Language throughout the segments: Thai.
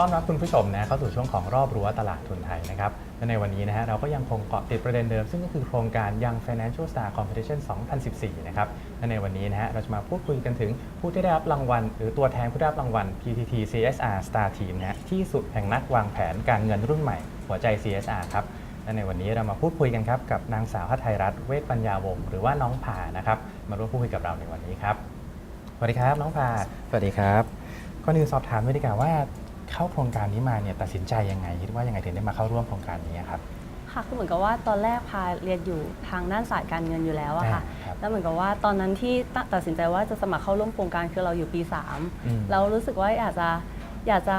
ต้อนรับคุณผู้ชมนะเข้าสู่ช่วงของรอบรั้วตลาดทุนไทยนะครับและในวันนี้นะฮะเราก็ยังคงเกาะติดประเด็นเดิม ซึ่งก็คือโครงการ Young Financial Star Competition 2014 นะครับและในวันนี้นะฮะเราจะมาพูดคุยกันถึงผู้ที่ได้รับรางวัล หรือตัวแทนผู้ได้รับรางวัล PTT CSR Star Team นะฮะที่สุดแห่งนักวางแผนการเงินรุ่นใหม่ หัวใจ CSR ครับและในวันนี้เรามาพูดคุยกันครับกับนางสาวฮัทไทยรัตน์เวชปัญญาวงศ์หรือว่าน้องผานะครับมาร่วมพูดคุยกับเราในวันนี้ครับสวัสดีครับน้องผาสวัสดีครับก่อนอื่นสอบถามด้วยดีกว่าว่า เข้าโครงการนี้มาเนี่ยตัดสินใจยังไง คิดว่ายังไงถึงได้มาเข้าร่วมโครงการนี้ครับค่ะคือเหมือนกับว่าตอนแรกพาเรียนอยู่ทางด้านสายการเงินอยู่แล้วอะค่ะอ่าครับแล้วเหมือนกับว่าตอนนั้นที่ตตัดสินใจว่าจะสมัครเข้าร่วมโครงการคือเราอยู่ปีอืม3เรารู้สึกว่าอยากจะอยากจะ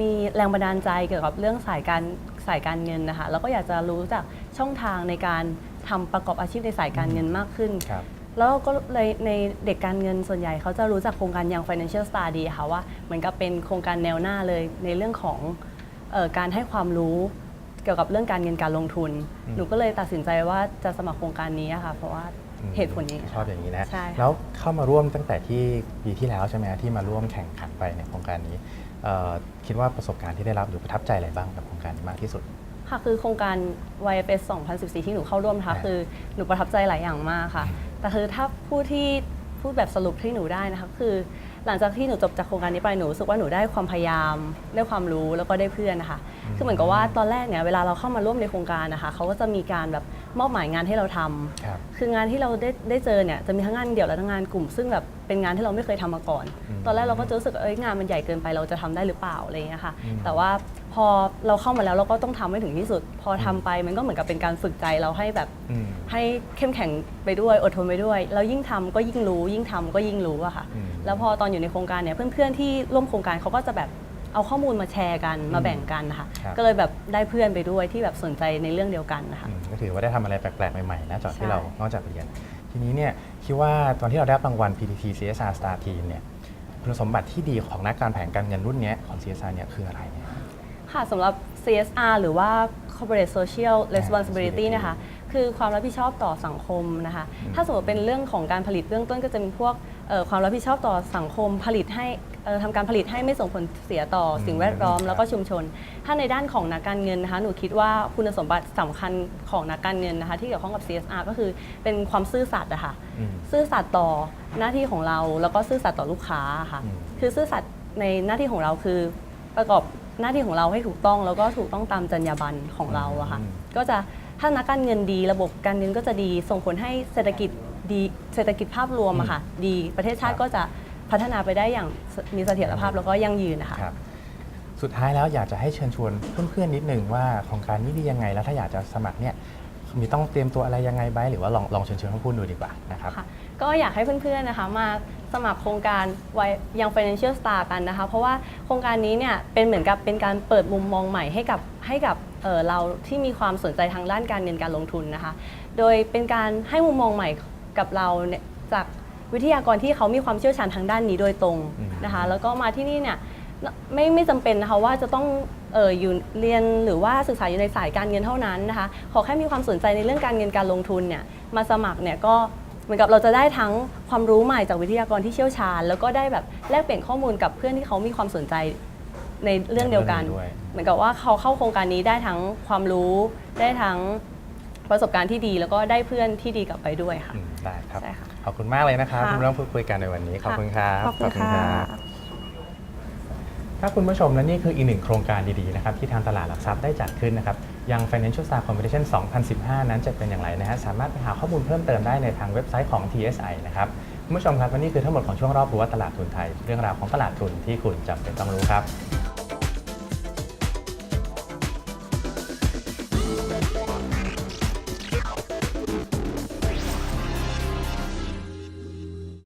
มีแรงบันดาลใจเกี่ยวกับเรื่องสายการสายการเงินนะคะแล้วก็อยากจะรู้จากช่องทางในการทำประกอบอาชีพในสายการเงินมากขึ้นครับ แล้วก็เลยในเด็กการเงินส่วนใหญ่เขาจะรู้จักโครงการยัง Financial Star ดีค่ะว่าเหมือนกับเป็นโครงการแนวหน้าเลยในเรื่องของเออการให้ความรู้เกี่ยวกับเรื่องการเงินการลงทุนอืมหนูก็เลยตัดสินใจว่าจะสมัครโครงการนี้อะค่ะ เพราะว่าอืมเหตุผลนี้ชอบอย่างนี้นะใช่ค่ะแล้วเข้ามาร่วมตั้งแต่ที่ปีที่แล้วใช่ไหมที่มาร่วมแข่งขันไปในโครงการนี้เอ่อคิดว่าประสบการณ์ที่ได้รับหรือประทับใจอะไรบ้างกับโครงการนี้มากที่สุดค่ะคือโครงการ YFS 2014 ที่หนูเข้าร่วมนะคะอ่าคือหนูประทับใจหลายอย่างมากค่ะ แต่คือถ้าผู้ที่พูดแบบสรุปที่หนูได้นะคะคือ หลังจากที่หนูจบจากโครงการนี้ไปหนูรู้สึกว่าหนูได้ความพยายามได้ความรู้แล้วก็ได้เพื่อนนะคะคือเหมือนกับว่าตอนแรกเนี่ยเวลาเราเข้ามาร่วมในโครงการนะคะเขาก็จะมีการแบบ มอบหมายงานให้เราทำ ครับ คืองานที่เราได้ได้เจอเนี่ยจะมีทั้งงานเดี่ยวและทั้งงานกลุ่ม ซึ่งแบบเป็นงานที่เราไม่เคยทำมาก่อน อืมตอนแรกเราก็จะรู้สึกว่าเอ้ยงานมันใหญ่เกินไปเราจะทำได้หรือเปล่าอะไรอย่างเงี้ยค่ะ อืมแต่ว่าพอเราเข้ามาแล้วเราก็ต้องทำให้ถึงที่สุด พอทำไปมันก็เหมือนกับเป็นการฝึกใจเราให้แบบอืม ให้เข้มแข็งไปด้วยอดทนไปด้วยแล้วยิ่งทำก็ยิ่งรู้ ยิ่งทำก็ยิ่งรู้อะค่ะ อืม แล้วพอตอนอยู่ในโครงการเนี่ยเพื่อนๆที่ร่วมโครงการเขาก็จะแบบ เอาข้อมูลมาแชร์กันมาแบ่งกันนะคะครับ ก็เลยแบบได้เพื่อนไปด้วยที่แบบสนใจในเรื่องเดียวกันนะคะ อืมก็ถือว่าได้ทำอะไรแปลกๆ ใหม่ๆนะจากที่ใช่เรานอกจากเรียน ทีนี้เนี่ยคิดว่าตอนที่เราได้รับรางวัล PTT CSR Star Team เนี่ยคุณสมบัติที่ดีของนักการแผนการเงินรุ่นเนี้ยของ CSR เนี่ยคืออะไรเนี่ย ค่ะสำหรับ CSR หรือว่า Corporate Social Responsibility นะคะ คือความรับผิดชอบต่อสังคมนะคะอืมถ้าสมมติเป็นเรื่องของการผลิตเบื้องต้นก็จะมีพวกเอ่อความรับผิดชอบต่อสังคมผลิตให้เอ่อทำการผลิตให้ไม่ส่งผลเสียต่อสิ่งแวดล้อมครับแล้วก็ชุมชน ถ้าในด้านของนักการเงินนะคะหนูคิดว่าคุณสมบัติสำคัญของนักการเงินนะคะที่เกี่ยวข้องกับ CSR ก็คือเป็นความซื่อสัตย์อะค่ะอืมซื่อสัตย์ต่อหน้าที่ของเราแล้วก็ซื่อสัตย์ต่อลูกค้าค่ะอืมคือซื่อสัตย์ในหน้าที่ของเราคือประกอบหน้าที่ของเราให้ถูกต้องแล้วก็ถูกต้องตามจรรยาบรรณของเราอะค่ะอืมก็จะ ถ้านักการเงินดีระบบการเงินก็จะดีส่งผลให้เศรษฐกิจดีเศรษฐกิจภาพรวมอะค่ะดีประเทศชาติครับก็จะพัฒนาไปได้อย่างมีเสถียรภาพแล้วก็ยั่งยืนนะคะครับสุดท้ายแล้วอยากจะให้เชิญชวนเพื่อนๆนิดนึงว่าโครงการนี้ดียังไง แล้วถ้าอยากจะสมัครเนี่ยมีต้องเตรียมตัวอะไรยังไงไหมหรือว่าลองลองเชิญชวนเพื่อนๆดูดีกว่านะครับค่ะก็อยากให้เพื่อนๆนะคะมาสมัครโครงการไว้ยัง Financial Star กันนะคะ เพราะว่าโครงการนี้เนี่ยเป็นเหมือนกับเป็นการเปิดมุมมองใหม่ให้กับให้กับ เอ่อเราที่มีความสนใจทางด้านการเงินการลงทุนนะคะ โดยเป็นการให้มุมมองใหม่กับเราเนี่ยจากวิทยากรที่เขามีความเชี่ยวชาญทางด้านนี้โดยตรงอืมนะคะ แล้วก็มาที่นี่เนี่ยไม่ไม่จำเป็นนะคะว่าจะต้องเอออยู่เรียนหรือว่าศึกษาอยู่ในสายการเงินเท่านั้นนะคะ ขอแค่มีความสนใจในเรื่องการเงินการลงทุนเนี่ยมาสมัครเนี่ยก็เหมือนกับเราจะได้ทั้งความรู้ใหม่จากวิทยากรที่เชี่ยวชาญ แล้วก็ได้แบบแลกเปลี่ยนข้อมูลกับเพื่อนที่เขามีความสนใจ ในเรื่องเดียวกันเรื่องนี้ด้วย เหมือนกับว่าเขาเข้าโครงการนี้ได้ทั้งความรู้ได้ทั้งประสบการณ์ที่ดีแล้วก็ได้เพื่อนที่ดีกลับไปด้วยค่ะ อืมได้ครับ ใช่ค่ะ ขอบคุณมากเลยนะครับค่ะที่มาร่วมพูดคุยกันในวันนี้ ขอบคุณครับ ขอบคุณค่ะครับคุณผู้ชมและนี่คืออีกหนึ่งโครงการดีๆนะครับที่ทางตลาดหลักทรัพย์ได้จัดขึ้นนะครับยัง Financial Star Competition 2015 นั้นจะเป็นอย่างไรนะฮะสามารถไปหาข้อมูลเพิ่มเติมได้ในทางเว็บไซต์ของ TSI นะครับคุณผู้ชมครับวันนี้คือทั้งหมดของช่วงรอบรั้วตลาดทุนไทย เรื่องราวของตลาดทุนที่คุณจำเป็นต้องรู้ครับ